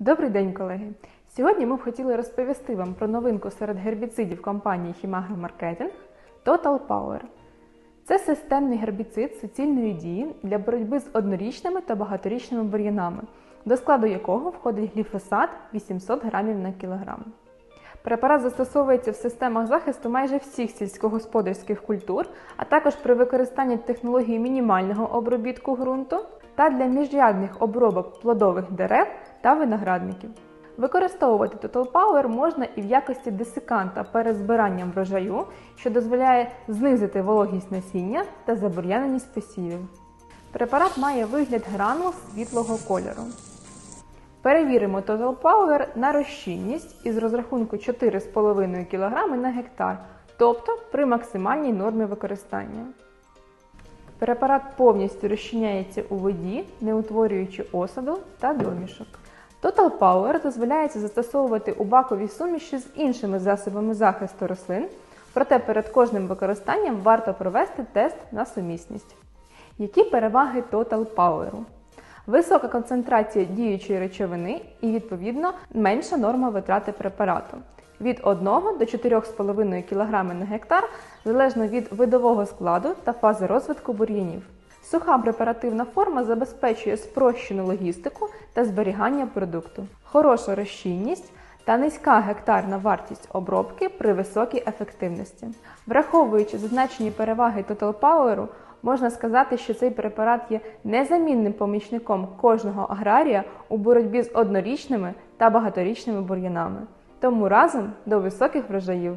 Добрий день, колеги! Сьогодні ми б хотіли розповісти вам про новинку серед гербіцидів компанії Хімагро Маркетинг Total Power. Це системний гербіцид суцільної дії для боротьби з однорічними та багаторічними бур'янами, до складу якого входить гліфосат 800 грамів на кілограм. Препарат застосовується в системах захисту майже всіх сільськогосподарських культур, а також при використанні технології мінімального обробітку ґрунту та для міжрядних обробок плодових дерев та виноградників. Використовувати Total Power можна і в якості десиканта перед збиранням врожаю, що дозволяє знизити вологість насіння та забур'яненість посівів. Препарат має вигляд гранул світлого кольору. Перевіримо Total Power на розчинність із розрахунку 4,5 кг на гектар, тобто при максимальній нормі використання. Препарат повністю розчиняється у воді, не утворюючи осаду та домішок. Total Power дозволяється застосовувати у баковій суміші з іншими засобами захисту рослин, проте перед кожним використанням варто провести тест на сумісність. Які переваги Total Power? Висока концентрація діючої речовини і, відповідно, менша норма витрати препарату від 1 до 4,5 кг на гектар залежно від видового складу та фази розвитку бур'янів. Суха препаративна форма забезпечує спрощену логістику та зберігання продукту, хороша розчинність та низька гектарна вартість обробки при високій ефективності. Враховуючи зазначені переваги Total Power, можна сказати, що цей препарат є незамінним помічником кожного аграрія у боротьбі з однорічними та багаторічними бур'янами. Тому разом до високих врожаїв!